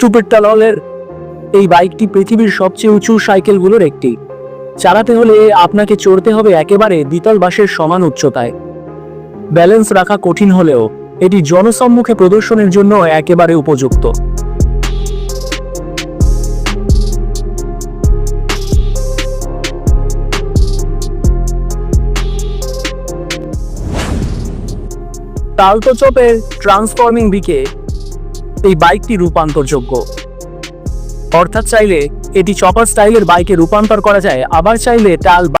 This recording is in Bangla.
স্টুপের টাললের এই বাইকটি পৃথিবীর সবচেয়ে উঁচু সাইকেলগুলোর একটি। চালাতে হলে আপনাকে চড়তে হবে একেবারে দ্বিতল বাসের সমান উচ্চতায়। ব্যালেন্স রাখা কঠিন হলেও এটি জনসম্মুখে প্রদর্শনের জন্য একেবারে উপযুক্ত। তালতোচপের ট্রান্সফর্মিং বিকে এই বাইকটি রূপান্তরযোগ্য। অর্থাৎ চাইলে এটি চপার স্টাইলের বাইকে রূপান্তর করা যায়, আবার চাইলে টাল